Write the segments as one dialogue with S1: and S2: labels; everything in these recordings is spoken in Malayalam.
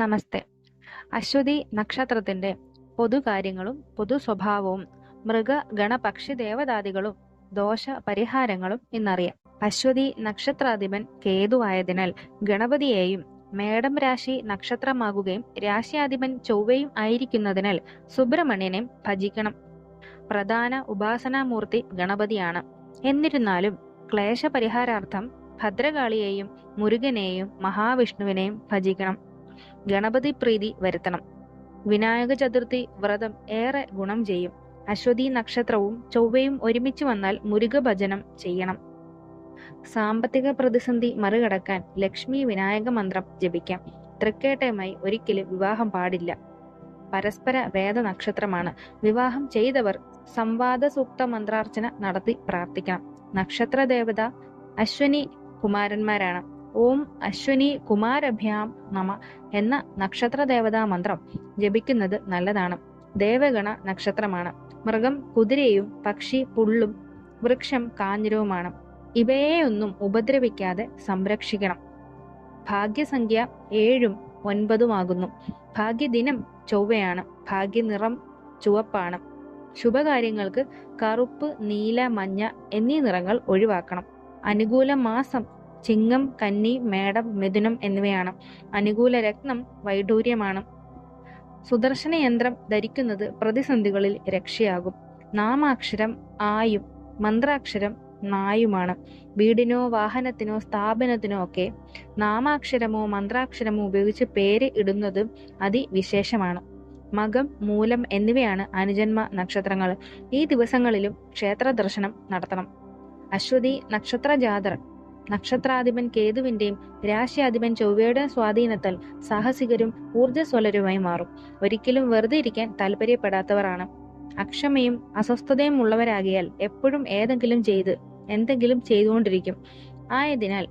S1: നമസ്തേ. അശ്വതി നക്ഷത്രത്തിന്റെ പൊതുകാര്യങ്ങളും പൊതു സ്വഭാവവും മൃഗ ഗണപക്ഷി ദേവതാദികളും ദോഷ പരിഹാരങ്ങളും ഇന്നറിയാം. അശ്വതി നക്ഷത്രാധിപൻ കേതുവായതിനാൽ ഗണപതിയെയും മേടം രാശി നക്ഷത്രമാകുകയും രാശിയാധിപൻ ചൊവ്വയും ആയിരിക്കുന്നതിനാൽ സുബ്രഹ്മണ്യനെ ഭജിക്കണം. പ്രധാന ഉപാസനാമൂർത്തി ഗണപതിയാണ്. എന്നിരുന്നാലും ക്ലേശപരിഹാരാർത്ഥം ഭദ്രകാളിയെയും മുരുകനെയും മഹാവിഷ്ണുവിനെയും ഭജിക്കണം. ഗണപതി പ്രീതി വരുത്തണം. വിനായക ചതുർത്ഥി വ്രതം ഏറെ ഗുണം ചെയ്യും. അശ്വതി നക്ഷത്രവും ചൊവ്വയും ഒരുമിച്ച് വന്നാൽ മുരുക ഭജനം ചെയ്യണം. സാമ്പത്തിക പ്രതിസന്ധി മറികടക്കാൻ ലക്ഷ്മി വിനായക മന്ത്രം ജപിക്കാം. തൃക്കേട്ടയുമായി ഒരിക്കലും വിവാഹം പാടില്ല. പരസ്പര വേദ നക്ഷത്രമാണ്. വിവാഹം ചെയ്തവർ സംവാദ സൂക്ത മന്ത്രാർച്ചന നടത്തി പ്രാർത്ഥിക്കണം. നക്ഷത്ര ദേവത അശ്വനി കുമാരന്മാരാണ്. ഓം അശ്വനി കുമാരഭ്യാം നമ എന്ന നക്ഷത്ര ദേവതാ മന്ത്രം ജപിക്കുന്നത് നല്ലതാണ്. ദേവഗണ നക്ഷത്രമാണ്. മൃഗം കുതിരയും പക്ഷി പുള്ളും വൃക്ഷം കാഞ്ഞിരവുമാണ്. ഇവയെ ഒന്നും ഉപദ്രവിക്കാതെ സംരക്ഷിക്കണം. ഭാഗ്യസംഖ്യ ഏഴും ഒൻപതുമാകുന്നു ഭാഗ്യദിനം ചൊവ്വയാണ്. ഭാഗ്യനിറം ചുവപ്പാണ്. ശുഭകാര്യങ്ങൾക്ക് കറുപ്പ് നീല മഞ്ഞ എന്നീ നിറങ്ങൾ ഒഴിവാക്കണം. അനുകൂല മാസം ചിങ്ങം കന്നി മേടം മിഥുനം എന്നിവയാണ്. അനുകൂല രത്നം വൈഡൂര്യമാണ്. സുദർശന യന്ത്രം ധരിക്കുന്നത് പ്രതിസന്ധികളിൽ രക്ഷയാകും. നാമാക്ഷരം ആയും മന്ത്രാക്ഷരം നായുമാണ്. വീടിനോ വാഹനത്തിനോ സ്ഥാപനത്തിനോ ഒക്കെ നാമാക്ഷരമോ മന്ത്രാക്ഷരമോ ഉപയോഗിച്ച് പേര് ഇടുന്നത് അതിവിശേഷമാണ്. മകം മൂലം എന്നിവയാണ് അനുജന്മ നക്ഷത്രങ്ങൾ. ഈ ദിവസങ്ങളിലും ക്ഷേത്ര ദർശനം നടത്തണം. അശ്വതി നക്ഷത്ര ജാതർ നക്ഷത്രാധിപൻ കേതുവിന്റെയും രാശിയാധിപൻ ചൊവ്വയുടെ സ്വാധീനത്താൽ സാഹസികരും ഊർജസ്വലരുമായി മാറും. ഒരിക്കലും വെറുതെ ഇരിക്കാൻ താല്പര്യപ്പെടാത്തവരാണ്. അക്ഷമയും അസ്വസ്ഥതയും ഉള്ളവരാകിയാൽ എപ്പോഴും ഏതെങ്കിലും ചെയ്ത് എന്തെങ്കിലും ചെയ്തുകൊണ്ടിരിക്കും. ആയതിനാൽ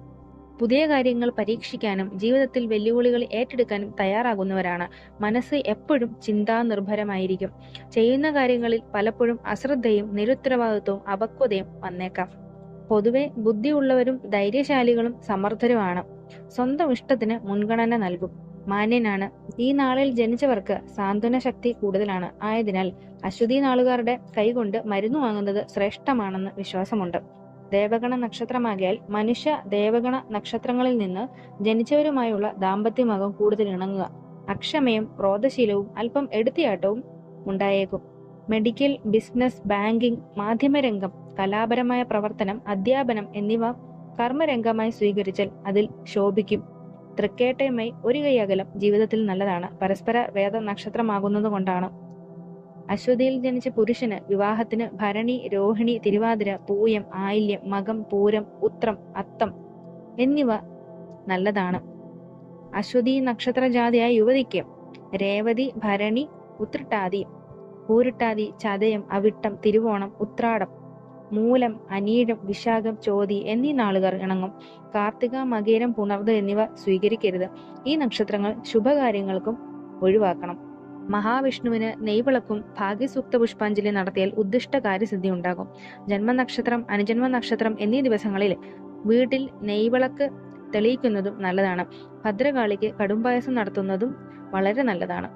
S1: പുതിയ കാര്യങ്ങൾ പരീക്ഷിക്കാനും ജീവിതത്തിൽ വെല്ലുവിളികൾ ഏറ്റെടുക്കാനും തയ്യാറാകുന്നവരാണ്. മനസ്സ് എപ്പോഴും ചിന്താനിർഭരമായിരിക്കും. ചെയ്യുന്ന കാര്യങ്ങളിൽ പലപ്പോഴും അശ്രദ്ധയും നിരുത്തരവാദിത്വവും അപക്വതയും വന്നേക്കാം. പൊതുവെ ബുദ്ധിയുള്ളവരും ധൈര്യശാലികളും സമർത്ഥരുമാണ്. സ്വന്തം ഇഷ്ടത്തിന് മുൻഗണന നൽകും. മാന്യനാണ്. ഈ നാളിൽ ജനിച്ചവർക്ക് സാന്ത്വന ശക്തി കൂടുതലാണ്. ആയതിനാൽ അശ്വതി നാളുകാരുടെ കൈകൊണ്ട് മരുന്ന് വാങ്ങുന്നത് ശ്രേഷ്ഠമാണെന്ന് വിശ്വാസമുണ്ട്. ദേവഗണ നക്ഷത്രമാകിയാൽ മനുഷ്യ ദേവഗണ നക്ഷത്രങ്ങളിൽ നിന്ന് ജനിച്ചവരുമായുള്ള ദാമ്പത്യമാകും കൂടുതൽ ഇണങ്ങുക. അക്ഷമയും ക്രോധശീലവും അല്പം എടുത്തിയാട്ടവും ഉണ്ടായേക്കും. മെഡിക്കൽ ബിസിനസ് ബാങ്കിംഗ് മാധ്യമരംഗം കലാപരമായ പ്രവർത്തനം അധ്യാപനം എന്നിവ കർമ്മരംഗമായി സ്വീകരിച്ചാൽ അതിൽ ശോഭിക്കും. തൃക്കേട്ടയുമായി ഒരു കൈ അകലം ജീവിതത്തിൽ നല്ലതാണ്. പരസ്പര വേദ നക്ഷത്രമാകുന്നത് കൊണ്ടാണ് അശ്വതിയിൽ ജനിച്ച പുരുഷന് വിവാഹത്തിന് ഭരണി രോഹിണി തിരുവാതിര പൂയം ആയില്യം മകം പൂരം ഉത്രം അത്തം എന്നിവ നല്ലതാണ്. അശ്വതി നക്ഷത്ര ജാതിയായ യുവതിക്ക് രേവതി ഭരണി ഉത്രട്ടാതി പൂരിട്ടാതി ചതയം അവിട്ടം തിരുവോണം ഉത്രാടം. മൂലം അനീഴം വിശാഖം ചോതി എന്നീ നാളുകൾ ഇണങ്ങും. കാർത്തിക മകേരം പുണർത് എന്നിവ സ്വീകരിക്കരുത്. ഈ നക്ഷത്രങ്ങൾ ശുഭകാര്യങ്ങൾക്കും ഒഴിവാക്കണം. മഹാവിഷ്ണുവിന് നെയ്വിളക്കും ഭാഗ്യസൂക്ത പുഷ്പാഞ്ജലി നടത്തിയാൽ ഉദ്ദിഷ്ട കാര്യസിദ്ധി ഉണ്ടാകും. ജന്മനക്ഷത്രം അനുജന്മ നക്ഷത്രം എന്നീ ദിവസങ്ങളിൽ വീട്ടിൽ നെയ്വിളക്ക് തെളിയിക്കുന്നതും നല്ലതാണ്. ഭദ്രകാളിക്ക് കടുംപായസം നടത്തുന്നതും വളരെ നല്ലതാണ്.